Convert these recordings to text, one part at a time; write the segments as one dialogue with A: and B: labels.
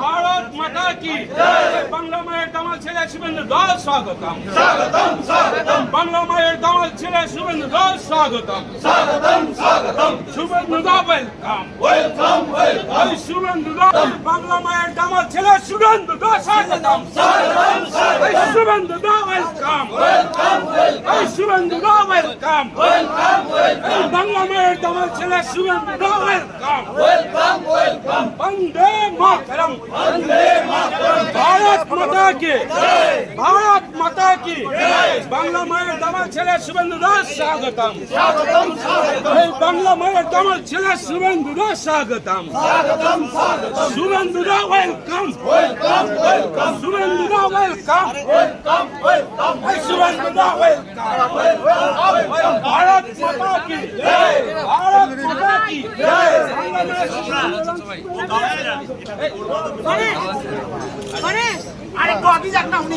A: মাতা কি ভারত মাতা কি বাংলা মায়ের দামাল ছেলে শুভেন্দু দাস স্বাগতম স্বাগতম স্বাগতম বাংলা মায়ের দামাল ছেলে শুভেন্দু দাস স্বাগতম স্বাগতম স্বাগতম Suvendu da welcome welcome welcome Suvendu da Bangla মায়ের দামাল ছেলে শুভেন্দু দাস স্বাগতম স্বাগতম স্বাগতম Suvendu da welcome welcome welcome Suvendu da welcome welcome welcome Bangla মায়ের দামাল ছেলে Suvendu da welcome welcome welcome মাতা কি? বাংলা মায়ের দামাল ছেলে শুভেন্দু দাস স্বাগতম। স্বাগতম স্বাগতম বাংলা মায়ের দামাল ছেলে শুভেন্দু দাস স্বাগতম। Suvendu da welcome welcome welcome Suvendu da welcome welcome welcome Suvendu da welcome Bharat মাতা কি? ভারত মাতা কি?
B: আরে আগে যাক না উনি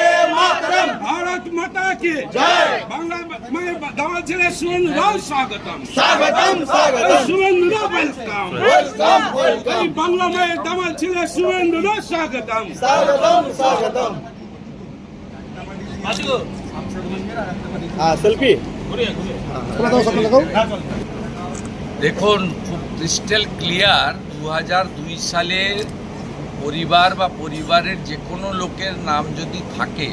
A: মাতরম। ভারত মাতা কি জয়। বাংলা মায়ের দামাল ছেলে শুভেন্দু দাস স্বাগতম। স্বাগতম স্বাগতম। Suvendu da welcome welcome welcome Bangla মায়ের দামাল ছেলে শুভেন্দু দাস স্বাগতম।
C: সেলফি।
D: দেখুন খুব ক্রিস্টাল ক্লিয়ার দু হাজার দুই সালে পরিবার বা পরিবারের যে কোনো লোকের নাম যদি থাকে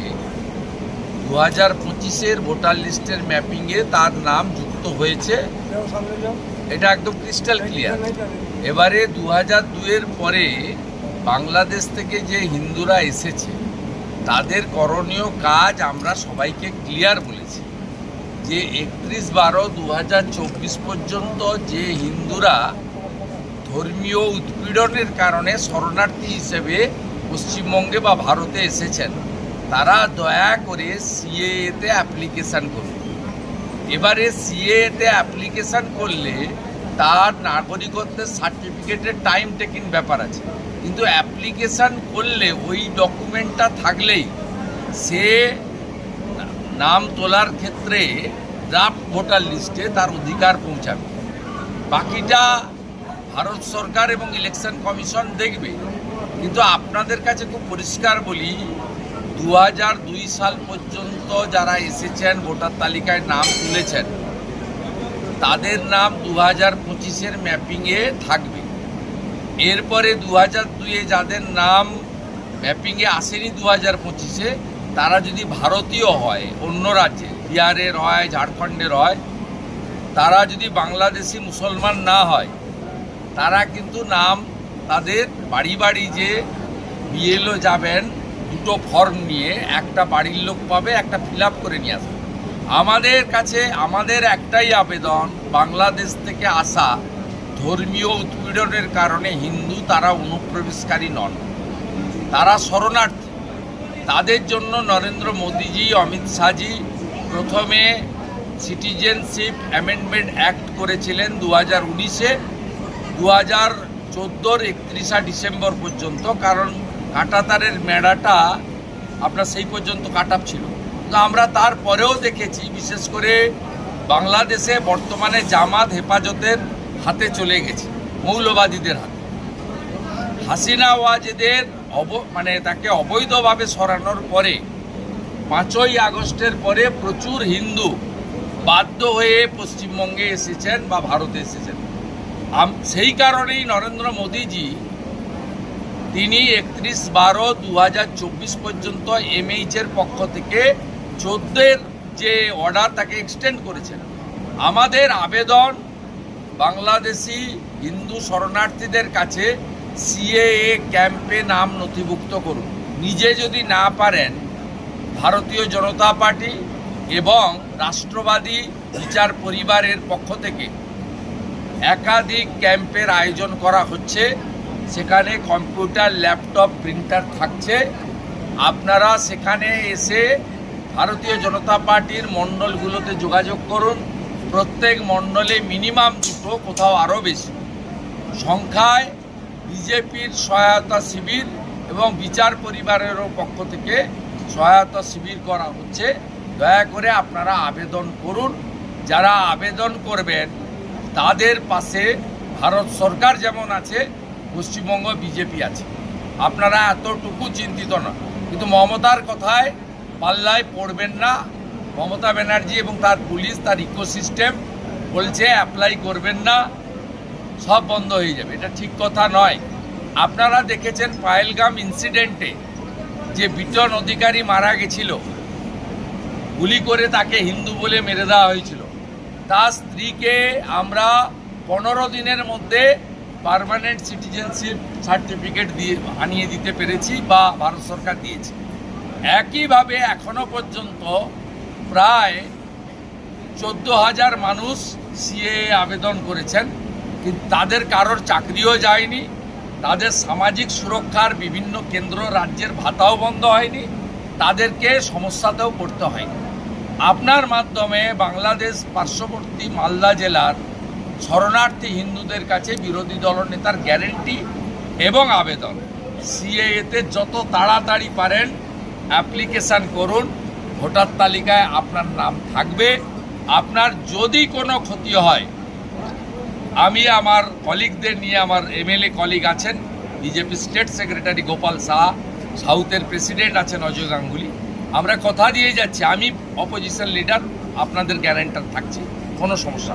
D: দু হাজার পঁচিশের ভোটার লিস্টের ম্যাপিংয়ে তার নাম যুক্ত হয়েছে। এটা একদম ক্রিস্টাল ক্লিয়ার এবারে দু হাজার দুয়ের পরে বাংলাদেশ থেকে যে হিন্দুরা এসেছে, তাদের করণীয় কাজ আমরা সবাইকে ক্লিয়ার বলেছি। যে একত্রিশ বারো দু পর্যন্ত যে হিন্দুরা ধর্মীয় উৎপীড়নের কারণে শরণার্থী হিসেবে পশ্চিমবঙ্গে বা ভারতে এসেছেন। তারা দয়া করে সিএতে অ্যাপ্লিকেশান করুন। এবারে সিএতে অ্যাপ্লিকেশান করলে তার নাগরিকত্বের সার্টিফিকেটের টাইম টেকিং ব্যাপার আছে। কিন্তু অ্যাপ্লিকেশান করলে ওই ডকুমেন্টটা থাকলেই সে নাম তোলার ক্ষেত্রে ড্রাফট ভোটার লিস্টে তার অধিকার পৌঁছাবে। বাকিটা ভারত সরকার এবং ইলেকশন কমিশন দেখবে। কিন্তু আপনাদের কাছে খুব পরিষ্কার বলি দু সাল পর্যন্ত যারা এসেছেন, ভোটার তালিকায় নাম তুলেছেন, তাদের নাম দু হাজার পঁচিশের ম্যাপিংয়ে থাকবে। এরপরে দু হাজার দুইয়ে যাদের নাম ম্যাপিংয়ে আসেনি দু হাজার পঁচিশে, তারা যদি ভারতীয় হয়, অন্য রাজ্যে, বিহারের হয়, ঝাড়খণ্ডের হয়, তারা যদি বাংলাদেশি মুসলমান না হয় তারা কিন্তু নাম তাদের বাড়ি বাড়ি যে বিএলও যাবেন, দুটো ফর্ম নিয়ে একটা বাড়ির লোক পাবে, একটা ফিল করে নিয়ে আসবে। আমাদের কাছে, আমাদের একটাই আবেদন, বাংলাদেশ থেকে আসা ধর্মীয় উৎপীড়নের কারণে হিন্দু তারা অনুপ্রবেশকারী নন। তারা শরণার্থী। তাদের জন্য নরেন্দ্র মোদীজি, অমিত শাহজি প্রথমে সিটিজেনশিপ অ্যামেন্ডমেন্ট অ্যাক্ট করেছিলেন দু হাজার উনিশে। দু হাজার চোদ্দোর একত্রিশা ডিসেম্বর পর্যন্ত, কারণ কাঁটাতারের মেড়াটা আপনার সেই পর্যন্ত কাটাপ ছিল। আমরা তারপরেও দেখেছি, বিশেষ করে বাংলাদেশে বর্তমানে জামাত হেফাজতের হাতে চলে গেছে, মৌলবাদীদের হাতে। হাসিনা ওয়াজেদের অব মানে তাকে অবৈধভাবে সরানোর পরে, পাঁচই আগস্টের পরে প্রচুর হিন্দু বাধ্য হয়ে পশ্চিমবঙ্গে এসেছেন বা ভারতে এসেছেন। সেই কারণেই নরেন্দ্র মোদীজি তিনি একত্রিশ বারো দু পর্যন্ত এমএইচের পক্ষ থেকে চোদ্দের যে অর্ডার তাকে এক্সটেন্ড করেছেন। আমাদের আবেদন বাংলাদেশি হিন্দু শরণার্থীদের কাছে সিএএ ক্যাম্পে নাম নথিভুক্ত করুন। নিজে যদি না পারেন, ভারতীয় জনতা পার্টি এবং রাষ্ট্রবাদী বিচার পরিবারের পক্ষ থেকে একাধিক ক্যাম্পের আয়োজন করা হচ্ছে। সেখানে কম্পিউটার, ল্যাপটপ, প্রিন্টার থাকছে। আপনারা সেখানে এসে ভারতীয় জনতা পার্টির মণ্ডলগুলোতে যোগাযোগ করুন। প্রত্যেক মণ্ডলে মিনিমাম দুটো, কোথাও আরও বেশি। সংখ্যায় বিজেপির সহায়তা শিবির এবং বিচার পরিবারেরও পক্ষ থেকে সহায়তা শিবির করা হচ্ছে। দয়া করে আপনারা আবেদন করুন। যারা আবেদন করবেন তাদের পাশে ভারত সরকার যেমন আছে, পশ্চিমবঙ্গ বিজেপি আছে। আপনারা এতটুকু চিন্তিত না। কিন্তু মমতার কথায় পাল্লায় পড়বেন না। মমতা ব্যানার্জি এবং তার পুলিশ, তার ইকোসিস্টেম বলছে অ্যাপ্লাই করবেন না। সব বন্ধ হয়ে যাবে। এটা ঠিক কথা নয়। আপনারা দেখেছেন পায়েলগাম ইনসিডেন্টে যে বিটন অধিকারী মারা গেছিল। গুলি করে তাকে হিন্দু বলে মেরে দেওয়া হয়েছিল। তার স্ত্রীকে আমরা পনেরো দিনের মধ্যে পার্মানেন্ট সিটিজেনশিপ সার্টিফিকেট দিয়ে আনিয়ে দিতে পেরেছি বা ভারত সরকার দিয়েছে। একইভাবে এখনও পর্যন্ত প্রায় চোদ্দ হাজার মানুষ সিএ আবেদন করেছেন, কিন্তু তাদের কারোর চাকরিও যায়নি, তাদের সামাজিক সুরক্ষার বিভিন্ন কেন্দ্র, রাজ্যের ভাতাও বন্ধ হয়নি, তাদেরকে সমস্যাতেও পড়তে হয়নি। আপনার মাধ্যমে বাংলাদেশ পার্শ্ববর্তী মালদা জেলার শরণার্থী হিন্দুদের কাছে বিরোধী দলনেতার গ্যারেন্টি এবং আবেদন। সিএতে যত তাড়াতাড়ি পারেন অ্যাপ্লিকেশান করুন। ভোটার তালিকায় আপনার নাম থাকবে। আপনার যদি কোনো ক্ষতি হয়, আমি আমার কলিগদের নিয়ে আমার এমএলএ কলিগ আছেন, BJP state secretary Gopal Shah সাউথের প্রেসিডেন্ট আছেন অজয় গাঙ্গুলি। আমরা কথা দিয়ে যাচ্ছি আমি অপোজিশন লিডার আপনাদের গ্যারেন্টার থাকছি কোনো সমস্যা।